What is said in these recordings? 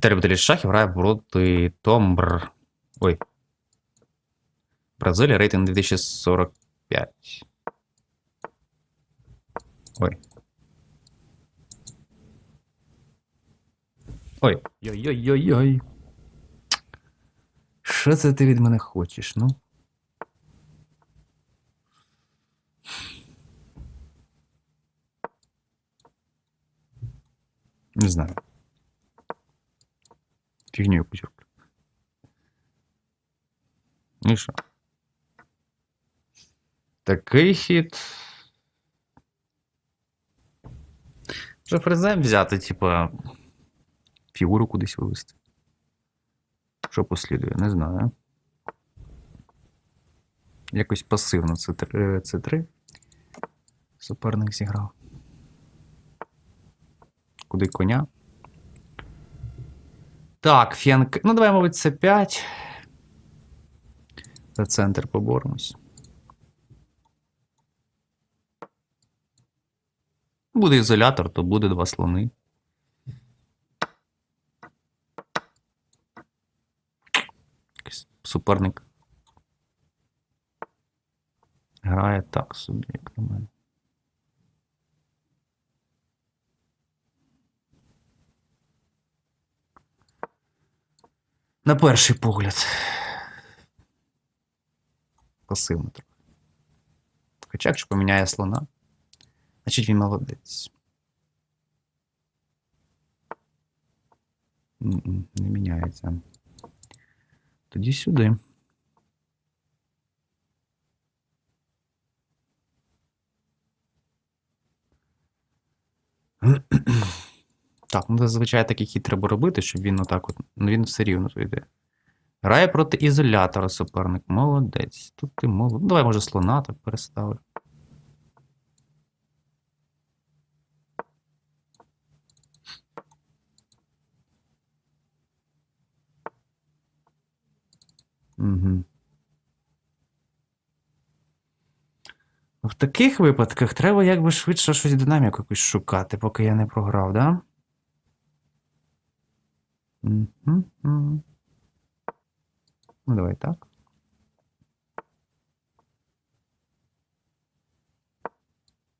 Віталій Баталій Шахів грає проти Томбр. Ой. Бразилія, рейтинг 2045. Ой. Ой. Йой-йой-йой-йой. Що це ти від мене хочеш, ну? Не знаю. Фігню якусь роблю. Ну і що? Такий хід. Вже фрезем взяти, типа. Фігуру кудись вивести. Що послідує, не знаю. Якось пасивно це 3. Це 3. Суперник зіграв. Куди коня? Так, фенк. Ну, давай, мабуть, це 5. За центр поборемось. Буде ізолятор, то буде два слони. Суперник. Грає так собі, як на мене. На перший погляд. Пасивно трохи. Хоча, якщо поміняє слона, значить він молодець. Не міняється. Тоді сюди. Так, ну зазвичай такий хід треба робити, щоб він отак от. Ну він все рівно йде. Грає проти ізолятора суперник. Молодець. Тут ти молодець. Ну, давай, може, слона так переставлю. Угу. В таких випадках треба якби швидше щось динаміку якусь шукати, поки я не програв, да? Ну, давай так.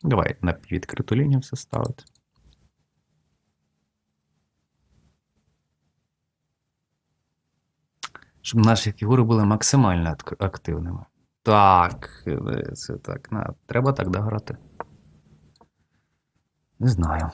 Давай на відкриту лінію все ставити. Щоб наші фігури були максимально активними. Так, це так. На, треба так дограти. Не знаю.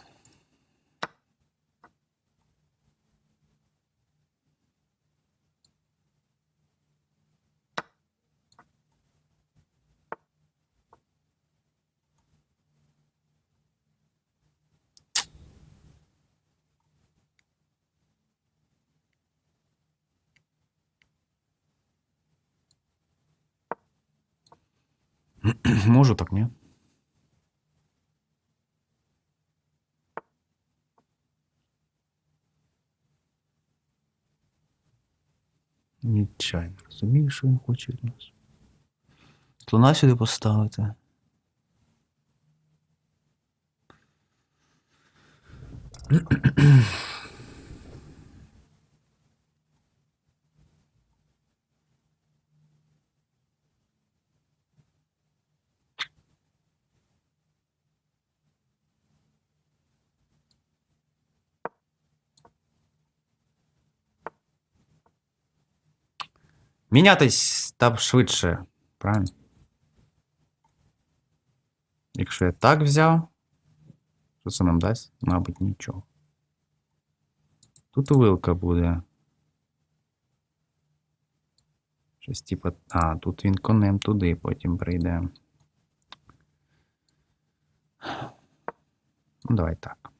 Можу так, ні? Нічайно розумію, що він хоче від нас. Слона сюди поставити. Мінятись там швидше, правильно? Якщо я так взяв, що це нам дасть? Мабуть, нічого. Тут вилка буде. Щось типа. А, тут він конем туди потім прийде. Ну, давай так.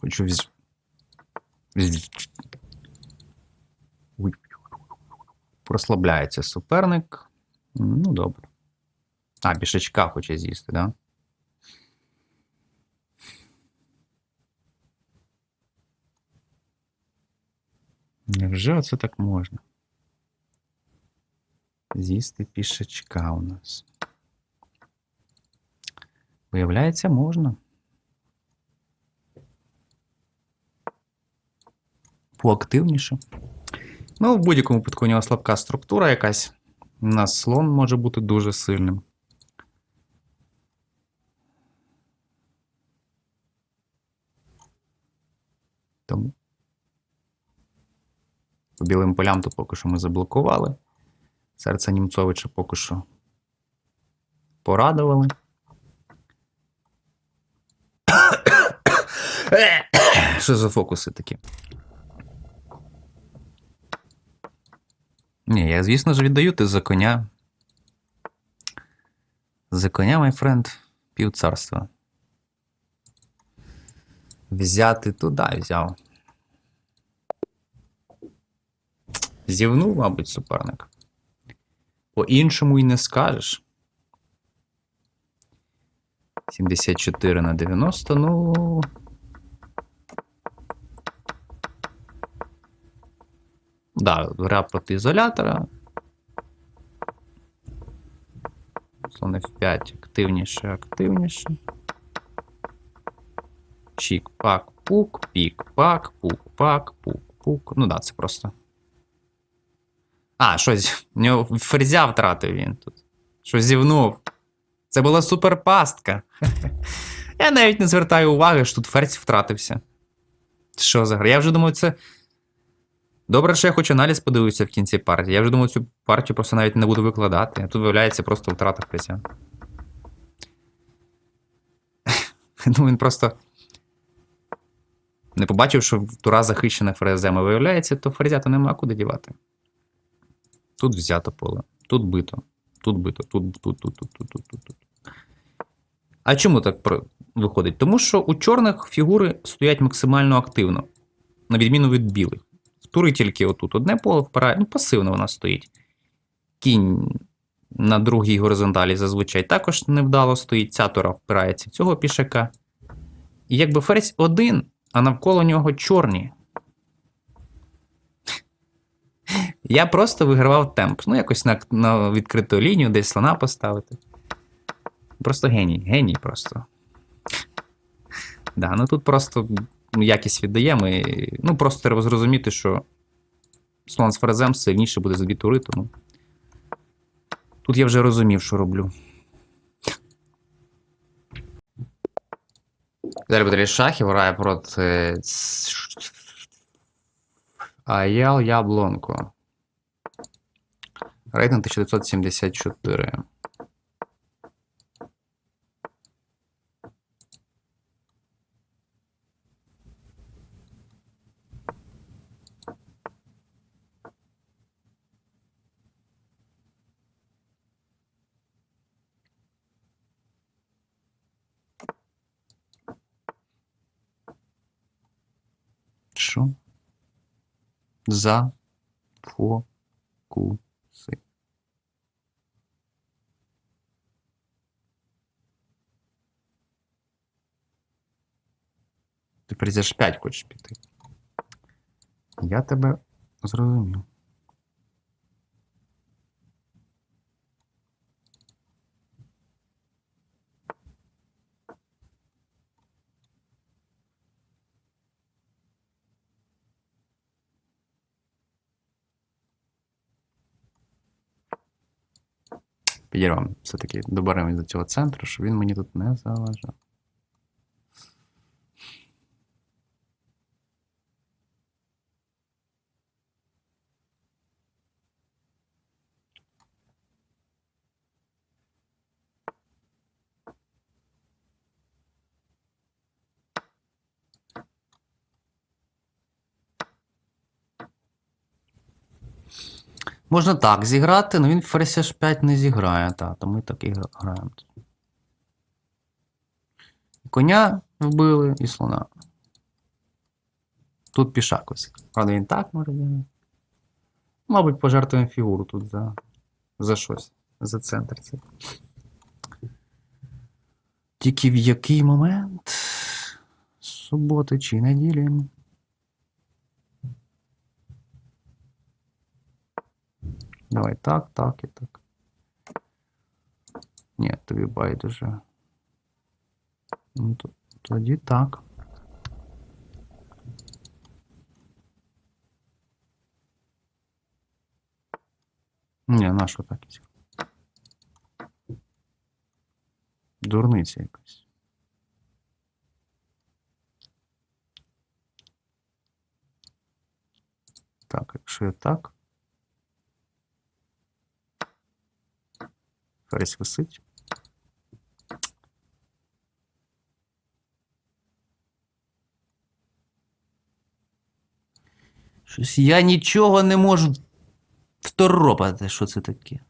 Хочу віз... Ой. Прослабляється суперник. Ну, добре. А, пішечка хоче з'їсти, да? Невже це так можна? З'їсти пішечка у нас. Виявляється, можна. поактивніше. Ну, в будь-якому випадку у нього слабка структура якась. У нас слон може бути дуже сильним. Тому. По білим полям то поки що ми заблокували. Серце Німцовича поки що порадували. Що за фокуси такі? Ні, я, звісно ж, віддаю ти за коня. За коня, май френд, півцарства. Взяти туди взяв. Зівнув, мабуть, суперник. По-іншому й не скажеш. 74 на 90, ну. Да, гра проти ізолятора. Слон F5 активніше, активніше. Чік, пак, пук, пік, пак, пук, пак, пук, пук. Ну да, це просто. А, щось. В нього ферзя втратив він тут. Щось зівнув. Це була суперпастка. Я навіть не звертаю уваги, що тут ферзь втратився. Що за гра? Я вже думав, це. Добре, що я хоч аналіз подивився в кінці партії. Я вже думав, цю партію просто навіть не буду викладати. Тут виявляється просто втрата ферзя. Ну, він просто. Не побачив, що тура захищена ферзем, а виявляється, то ферзя то нема куди дівати. Тут взято поле, тут бито, тут бито, тут, тут, тут, тут, тут, тут, тут. А чому так виходить? Тому що у чорних фігури стоять максимально активно, на відміну від білих. Тури тільки отут одне поле впирає, ну, пасивно вона стоїть. Кінь на другій горизонталі зазвичай також невдало стоїть, ця тура впирається цього пішака. І якби ферзь один, а навколо нього чорні. Я просто вигравав темп. Ну, якось на, на відкриту лінію, десь слона поставити. Просто геній, геній просто. Да, ну тут просто якість віддаємо. І, ну, просто треба зрозуміти, що слон з ферзем сильніше буде за дві тури, тому. Тут я вже розумів, що роблю. Далі буде шахів грає проти Аял Яблонко. Рейтинг 1974. Що? За фокуси. Ти прийдеш 5 хочеш піти. Я тебе зрозумів. Підірвемо. Все-таки доберемось до цього центру, щоб він мені тут не заважав. Можна так зіграти, але він ферзь H5 не зіграє, та, то ми так і граємо. Коня вбили і слона. Тут пішак ось. Правда, він так може зіграти. Мабуть, пожертвуємо фігуру тут за, за щось. За центр. Це. Тільки в який момент? Суботи чи неділі? Давай так, так и так. Ні, тобі байдуже. Ну, Тоді так. Ні, нашу так? Дурниця якась. Так, якщо я так. Ферзь висить. Щось я нічого не можу второпати, що це таке.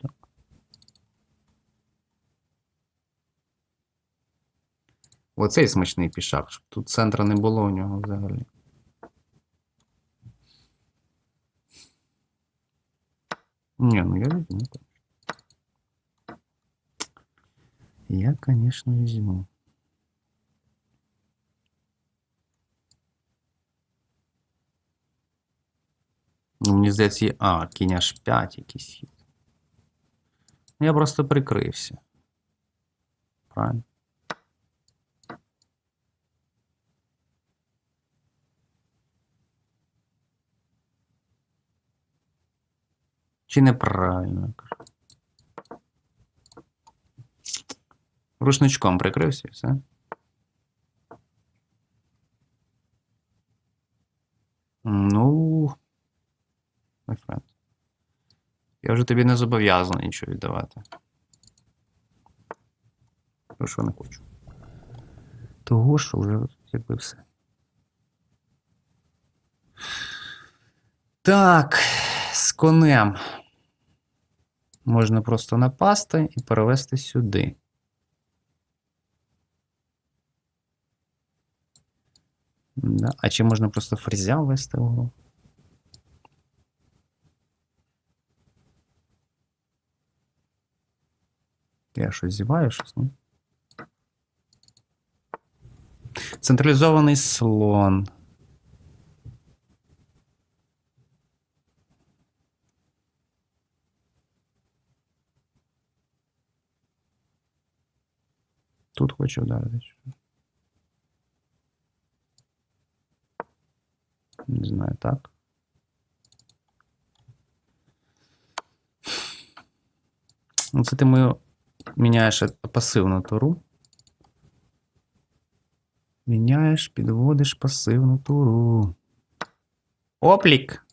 Так. Оцей смачний пішак, щоб тут центра не було у нього взагалі. Ні, ну я візьму. так. Я, конечно, візьму. Ну, мені здається, є- а, кінь аж 5 якийсь хід. Ну, Я просто прикрився. Правильно? Чи неправильно кажу? Рушничком прикрився і все. Ну, my friend. Я вже тобі не зобов'язаний нічого віддавати. Тому що не хочу. Того, що вже якби все. Так, з конем. Можна просто напасти і перевести сюди. Да. А чи можна просто фрезя ввести в угол? Я щось зіваю, щось, ні? Централізований слон. Тут хочу вдарити. Не знаю, так. Ну, це ти мою міняєш пасивну туру. Міняєш, підводиш пасивну туру. Оплік.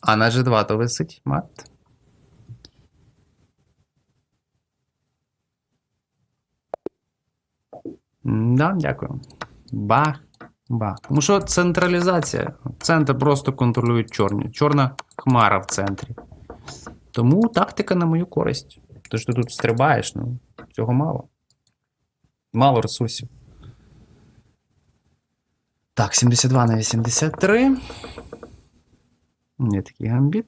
А на G2 то висить мат. Да, дякую. Бах. Бах. Тому що централізація. Центр просто контролюють чорні. Чорна хмара в центрі. Тому тактика на мою користь. Що ти тут стрибаєш, ну, цього мало. Мало ресурсів. Так, 72 на 83. Є такий гамбіт.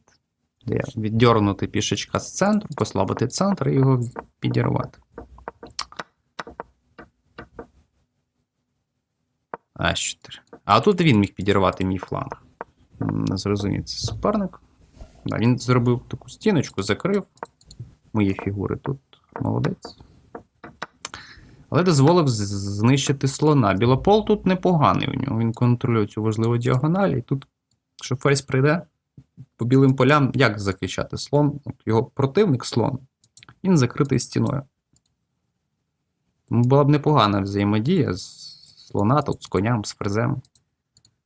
Де віддернути пішечка з центру, послабити центр і його підірвати. А4. А тут він міг підірвати мій фланг. Не зрозумів, це суперник. Да, він зробив таку стіночку, закрив мої фігури тут. Молодець. Але дозволив знищити слона. Білопол тут непоганий у нього. Він контролює цю важливу діагональ. І тут, якщо ферзь прийде по білим полям, як захищати слон? От його противник слон, він закритий стіною. Була б непогана взаємодія з слона, тут з коням, з ферзем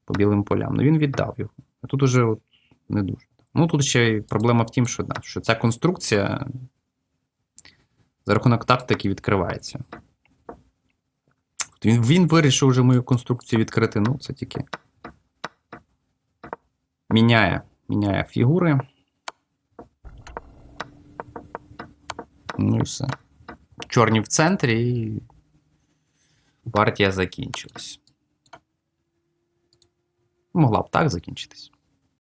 по білим полям. Ну він віддав його. А тут уже от не дуже. Ну тут ще й проблема в тім, що, що ця конструкція за рахунок тактики відкривається. Він, він вирішив вже мою конструкцію відкрити. Ну, це тільки міняє, міняє фігури. Ну і все. Чорні в центрі і партія закінчилась. Могла б так закінчитись.